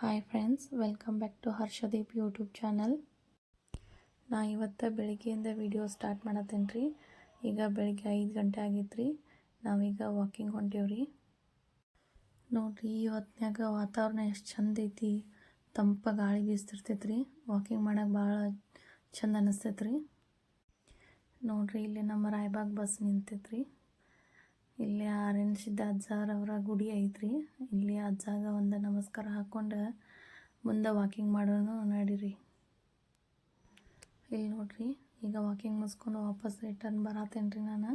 Hi friends welcome back to Harshdeep YouTube channel ನಾ ಇವತ್ತು ಬೆಳಿಗ್ಗೆಯಿಂದ ವಿಡಿಯೋ ಸ್ಟಾರ್ಟ್ ಮಾಡತ್ತೇನೆ ರೀ ಈಗ ಬೆಳಿಗ್ಗೆ ಐದು ಗಂಟೆ ಆಗಿತ್ತು ರೀ ನಾವೀಗ ವಾಕಿಂಗ್ ಹೊಂಟೇವ್ರಿ. ನೋಡ್ರಿ, ಈ ಹೊತ್ತಿನಾಗ ವಾತಾವರಣ ಎಷ್ಟು ಚಂದ ಐತಿ. ತಂಪ ಗಾಳಿ ಬೀಸ್ತಿರ್ತೈತೆ ರೀ ವಾಕಿಂಗ್ ಮಾಡೋಕೆ ಭಾಳ ಚಂದ ಅನಿಸ್ತೈತೆ ರೀ ನೋಡಿರಿ, ಇಲ್ಲಿ ನಮ್ಮ ರಾಯಬಾಗ್ ಬಸ್ ನಿಂತೈತೆ ರೀ ಇಲ್ಲಿ ಆರೆಂಜಿದ ಅಜ್ಜಾರ್ ಅಜ್ಜಾರವರ ಗುಡಿ ಐತ್ರಿ. ಇಲ್ಲಿ ಅಜ್ಜಾಗ ಒಂದು ನಮಸ್ಕಾರ ಹಾಕ್ಕೊಂಡು ಮುಂದೆ ವಾಕಿಂಗ್ ಮಾಡೋನು ನಡೀರಿ. ಇಲ್ಲಿ ನೋಡ್ರಿ, ಈಗ ವಾಕಿಂಗ್ ಮುಗಿಸ್ಕೊಂಡು ವಾಪಸ್ ರಿಟರ್ನ್ ಬರತ್ತೇನೆ ರೀ ನಾನು.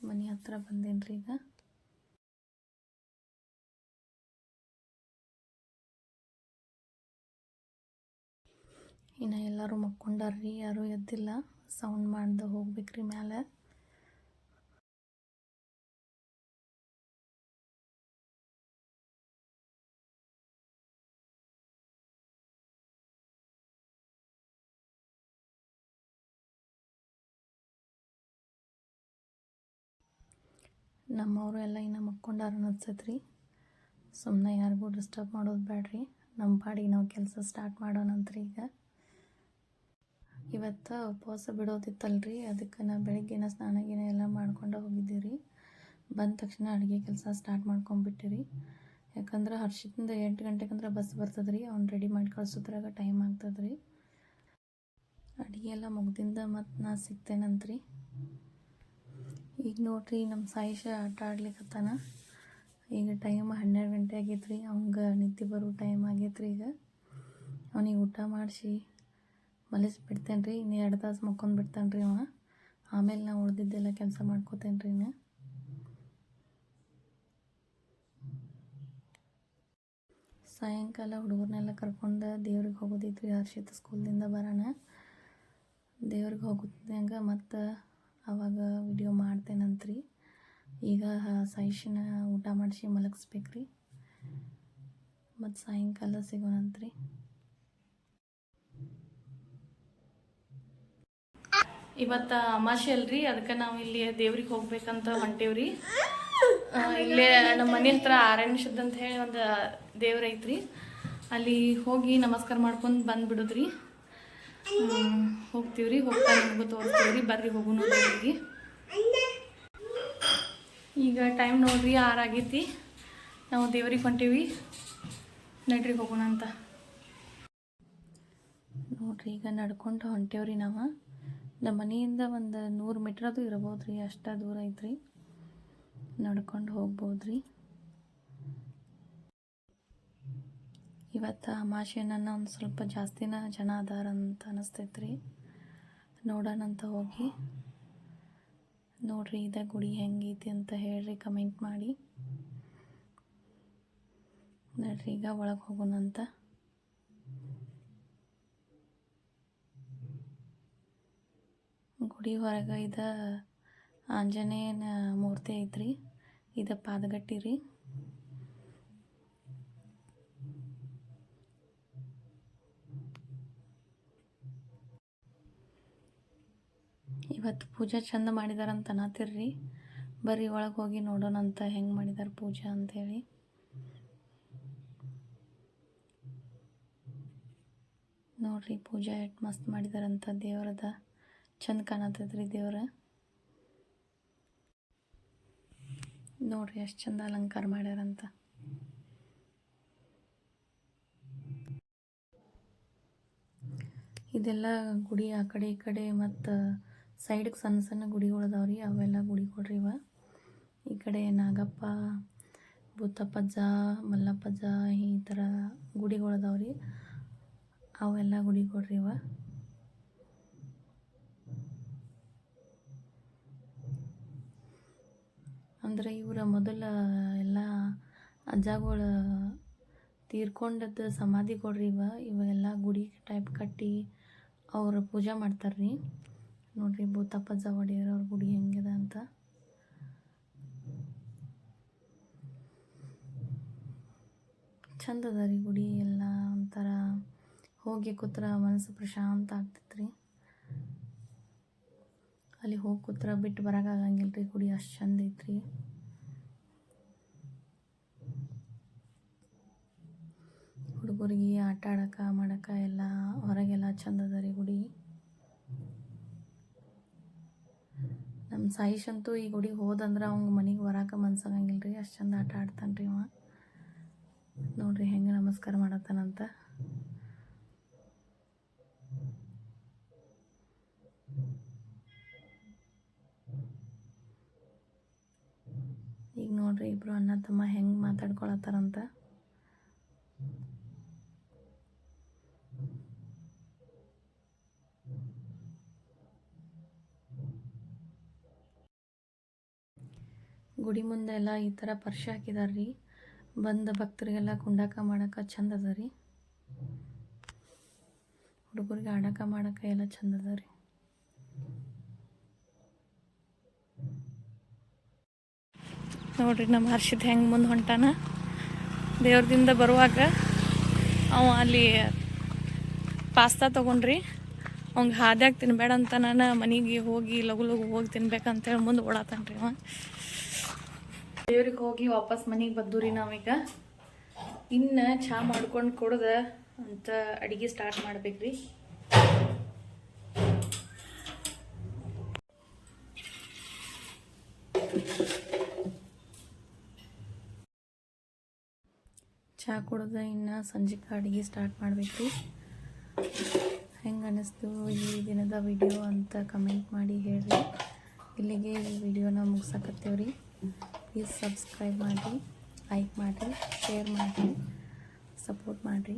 ಮನೆ ಹತ್ರ ಬಂದೇನಿ ರೀ ಈಗ. ಇನ್ನು ಎಲ್ಲರೂ ಮಕ್ಕೊಂಡಾರ್ರಿ, ಯಾರೂ ಎದ್ದಿಲ್ಲ. ಸೌಂಡ್ ಮಾಡ್ದೆ ಹೋಗ್ಬೇಕ್ರಿ ಮ್ಯಾಲೆ. ನಮ್ಮವರು ಎಲ್ಲ ಇನ್ನು ಮಕ್ಕೊಂಡಾರ ಅನ್ಸತ್ತೆ ರೀ ಸುಮ್ಮನೆ ಯಾರಿಗೂ ಡಿಸ್ಟರ್ಬ್ ಮಾಡೋದು ಬೇಡ್ರಿ ನಮ್ಮ ಪಾಡಿಗೆ ನಾವು ಕೆಲಸ ಸ್ಟಾರ್ಟ್ ಮಾಡೋಣಂತ್ರಿ ಈಗ. ಇವತ್ತು ಉಪವಾಸ ಬಿಡೋದಿತ್ತಲ್ರಿ. ಅದಕ್ಕೆ ನಾ ಬೆಳಿಗ್ಗೆನ ಸ್ನಾನ ಗೀನ ಎಲ್ಲ ಮಾಡ್ಕೊಂಡು ಹೋಗಿದ್ದೀವಿ ರೀ ಬಂದ ತಕ್ಷಣ ಅಡುಗೆ ಕೆಲಸ ಸ್ಟಾರ್ಟ್ ಮಾಡ್ಕೊಂಬಿಟ್ಟಿರಿ. ಯಾಕಂದ್ರೆ ಹರ್ಷಿತಿಂದ ಎಂಟು ಗಂಟೆಗಂದ್ರೆ ಬಸ್ ಬರ್ತದೆ ರೀ ಅವ್ನು ರೆಡಿ ಮಾಡಿ ಕಳ್ಸೋದ್ರಾಗ ಟೈಮ್ ಆಗ್ತದೆ ರೀ ಅಡುಗೆ ಎಲ್ಲ ಮುಗ್ದಿಂದ ಮತ್ತು ನಾ ಸಿಗ್ತೇನಂತ್ರಿ. ಈಗ ನೋಡ್ರಿ ನಮ್ಮ ಸಾಯಿಶ ಆಟ ಆಡ್ಲಿಕ್ಕತ್ತಾನ ಈಗ ಟೈಮ್ ಹನ್ನೆರಡು ಗಂಟೆ ಆಗೈತೆ ರೀ ಅವಂಗೆ ನಿದ್ದೆ ಬರೋ ಟೈಮ್ ಆಗೈತೆ ರೀ ಈಗ. ಅವನಿಗೆ ಊಟ ಮಾಡಿಸಿ ಮಲಿಸ್ಬಿಡ್ತೇನೆ ರೀ ಇನ್ನು ಎರಡು ತಾಸು ಮಕ್ಕೊಂಡು ಬಿಡ್ತಾನೆ ರೀ ಅವ. ಆಮೇಲೆ ನಾ ಉಳ್ದಿದ್ದೆಲ್ಲ ಕೆಲಸ ಮಾಡ್ಕೋತೇನೆ ರೀ ಇನ್ನು. ಸಾಯಂಕಾಲ ಹುಡುಗರನ್ನೆಲ್ಲ ಕರ್ಕೊಂಡು ದೇವ್ರಿಗೆ ಹೋಗೋದಿತ್ತು ರೀ ಹರ್ಷಿತ ಸ್ಕೂಲ್ದಿಂದ ಬರೋಣ ದೇವ್ರಿಗೆ ಹೋಗೋದಂಗೆ ಮತ್ತು ಆವಾಗ ವಿಡಿಯೋ ಮಾಡ್ತೇನಂತ್ರಿ. ಈಗ ಸೈಶಿನ ಊಟ ಮಾಡಿಸಿ ಮಲಗಿಸ್ಬೇಕ್ರಿ. ಮತ್ತು ಸಾಯಂಕಾಲ ಸಿಗೋಣಂತ್ರಿ. ಇವತ್ತು ಅಮಾಶೆ ಅಲ್ರಿ ಅದಕ್ಕೆ ನಾವು ಇಲ್ಲಿ ದೇವ್ರಿಗೆ ಹೋಗ್ಬೇಕಂತ ಹೊಂಟೇವ್ರಿ. ಇಲ್ಲೇ ನಮ್ಮ ಮನೆ ಹತ್ರ ಆರಣ್ಯಶುದ್ಧ ಅಂತ ಹೇಳಿ ಒಂದು ದೇವ್ರ ಐತ್ರಿ ಅಲ್ಲಿ ಹೋಗಿ ನಮಸ್ಕಾರ ಮಾಡ್ಕೊಂಡು ಬಂದ್ಬಿಡುದ್ರಿ. ಹ್ಮ್, ಹೋಗ್ತೀವ್ರಿ ಹೋಗ್ತಾ ನಿಮಗೂ ತೋರಿಸ್ತೀವ್ರಿ ಬರ್ರಿ ಹೋಗುನು ದೇವ್ರಿಗೆ ಈಗ ಟೈಮ್ ನೋಡ್ರಿ ಆರಾಗೈತಿ ನಾವು ದೇವ್ರಿಗೆ ಹೊಂಟೀವಿ. ನಡ್ರಿ ಹೋಗೋಣ ಅಂತ. ನೋಡ್ರಿ ಈಗ ನಡ್ಕೊಂಡು ಹೊಂಟೇವ್ರಿ ನಾವು. ನಮ್ಮ ಮನೆಯಿಂದ ಒಂದು ನೂರು ಮೀಟ್ರದು ಇರ್ಬೋದು ರೀ ಅಷ್ಟ ದೂರ ಐತ್ರಿ. ನಡ್ಕೊಂಡು ಹೋಗ್ಬೋದ್ರಿ. ಇವತ್ತು ಅಮಾಶೆನ ಒಂದು ಸ್ವಲ್ಪ ಜಾಸ್ತಿನ ಜನ ಅದಾರ ಅಂತ ಅನಿಸ್ತೈತ್ರಿ. ನೋಡೋಣಂತ ಹೋಗಿ. ನೋಡ್ರಿ, ಇದ ಗುಡಿ ಹೆಂಗೈತಿ ಅಂತ ಹೇಳ್ರಿ, ಕಮೆಂಟ್ ಮಾಡಿ. ನೋಡ್ರಿ, ಈಗ ಒಳಗೆ ಹೋಗೋಣಂತ ಗುಡಿ ಹೊರಗೆ ಇದ ಆಂಜನೇಯನ ಮೂರ್ತಿ ಐತ್ರಿ. ಇದ ಪಾದಗಟ್ಟಿ ರೀ. ಇವತ್ತು ಪೂಜೆ ಚಂದ ಮಾಡಿದಾರಂತ ಅನ್ನತ್ತಿರ್ರಿ ಬರ್ರಿ ಒಳಗೆ ಹೋಗಿ ನೋಡೋಣ ಅಂತ ಹೆಂಗೆ ಮಾಡಿದಾರೆ ಪೂಜೆ ಅಂತೇಳಿ ನೋಡ್ರಿ ಪೂಜೆ ಎಷ್ಟು ಮಸ್ತ್ ಮಾಡಿದಾರಂತ ದೇವ್ರದ ಚಂದ ಕಾಣತ್ತದ್ರಿ ದೇವ್ರ. ನೋಡ್ರಿ ಎಷ್ಟು ಚಂದ ಅಲಂಕಾರ ಮಾಡ್ಯಾರಂತ. ಇದೆಲ್ಲ ಗುಡಿ ಆ ಕಡೆ ಈ ಕಡೆ ಮತ್ತು ಸೈಡ್ಗೆ ಸಣ್ಣ ಸಣ್ಣ ಗುಡಿಗಳು ರೀ ಅವೆಲ್ಲ ಗುಡಿಗಳ್ರಿ ಇವ. ಈ ಕಡೆ ನಾಗಪ್ಪ ಭೂತಪ್ಪಜ್ಜ ಮಲ್ಲಪ್ಪಜ್ಜ ಈ ಥರ ಗುಡಿಗಳು ರೀ ಅವೆಲ್ಲ ಗುಡಿಗಳ್ರಿ ಇವ. ಅಂದ್ರೆ ಇವರ ಮೊದಲ ಎಲ್ಲ ಅಜ್ಜಗಳು ತೀರ್ಕೊಂಡದ್ದು ಸಮಾಧಿ ಕೊಡ್ರಿ ಇವ. ಇವೆಲ್ಲ ಗುಡಿ ಟೈಪ್ ಕಟ್ಟಿ ಅವರು ಪೂಜೆ ಮಾಡ್ತಾರ್ರಿ. ನೋಡ್ರಿ ಭೂತಪ್ಪ ಜವಾಡಿಯರ್ ಅವ್ರ ಗುಡಿ ಹೆಂಗಿದೆ ಅಂತ. ಚಂದ ಅದ ರೀ ಗುಡಿ, ಎಲ್ಲ ಒಂಥರ ಹೋಗಿ ಕೂತ್ರ ಮನಸ್ಸು ಪ್ರಶಾಂತ ಆಗ್ತೈತ್ರಿ. ಅಲ್ಲಿ ಹೋಗಿ ಕೂತ್ರ ಬಿಟ್ಟು ಬರೋಕ್ಕಾಗಂಗಿಲ್ಲ ರೀ ಗುಡಿ, ಅಷ್ಟು ಚಂದ ಐತ್ರಿ. ಹುಡುಗರಿಗೆ ಆಟ ಆಡೋಕೆ ಮಾಡಕ್ಕೆ ಎಲ್ಲ, ಹೊರಗೆಲ್ಲ ಚಂದ ಅದ ರೀ ಗುಡಿ. ಸಾಯಿಶ್ ಅಂತೂ ಈ ಗುಡಿಗೆ ಹೋದಂದ್ರೆ ಅವ್ನ ಮನೆಗೆ ಬರಾಕ ಮನ್ಸಾಗಂಗಿಲ್ಲ ರೀ ಅಷ್ಟು ಚಂದ ಆಟ ಆಡ್ತಾನೆ ರೀ ಅವ ನೋಡ್ರಿ ಹೆಂಗೆ ನಮಸ್ಕಾರ ಮಾಡತ್ತಾನಂತ. ಈಗ ನೋಡ್ರಿ ಇಬ್ರು ಅಣ್ಣ ತಮ್ಮ ಹೆಂಗೆ ಮಾತಾಡ್ಕೊಳತ್ತಾರಂತ. ಗುಡಿ ಮುಂದೆ ಎಲ್ಲ ಈ ಥರ ಪರ್ಶ ಹಾಕಿದಾರೆ ರೀ. ಬಂದ ಭಕ್ತರಿಗೆಲ್ಲ ಕುಂಡಾಕ ಮಾಡಕ್ಕೆ ಚಂದ ಅದ ರೀ. ಹುಡುಗರಿಗೆ ಆಡಕ ಮಾಡಕ್ಕೆ ಎಲ್ಲ ಚಂದ ಅದ ರೀ. ನೋಡ್ರಿ ನಮ್ಮ ಹರ್ಷದ ಹೆಂಗೆ ಮುಂದೆ ಹೊಂಟಾನ. ದೇವ್ರದಿಂದ ಬರುವಾಗ ಅವ ಅಲ್ಲಿ ಪಾಸ್ತಾ ತೊಗೊಂಡ್ರಿ. ಅವ್ಗೆ ಹಾದ್ಯಾಗ ತಿನ್ಬೇಡ ಅಂತ ನಾನು ಮನೆಗೆ ಹೋಗಿ ಲಘು ಲಘು ಹೋಗಿ ತಿನ್ಬೇಕಂತೇಳಿ ಮುಂದೆ ಓಡಾತಾನ್ರಿ ಅವ. ದೇವ್ರಿಗೆ ಹೋಗಿ ವಾಪಸ್ ಮನೆಗೆ ಬಂದು ರೀ ನಾವೀಗ. ಇನ್ನು ಚಹಾ ಮಾಡ್ಕೊಂಡು ಕೊಡದ ಅಂತ ಅಡಿಗೆ ಸ್ಟಾರ್ಟ್ ಮಾಡ್ಬೇಕ್ರಿ ಚಹಾ ಕುಡ್ದ ಇನ್ನು ಸಂಜೆ ಅಡುಗೆ ಸ್ಟಾರ್ಟ್ ಮಾಡಬೇಕು ಹೆಂಗೆ ಅನ್ನಿಸ್ತು ಈ ದಿನದ ವಿಡಿಯೋ ಅಂತ ಕಮೆಂಟ್ ಮಾಡಿ ಹೇಳಿ ಇಲ್ಲಿಗೆ ಈ ವಿಡಿಯೋನ ಮುಗ್ಸಕತ್ತೇವ್ರಿ. ಪ್ಲೀಸ್ ಸಬ್ಸ್ಕ್ರೈಬ್ ಮಾಡಿರಿ ಲೈಕ್ ಮಾಡಿರಿ ಶೇರ್ ಮಾಡಿರಿ ಸಪೋರ್ಟ್ ಮಾಡಿರಿ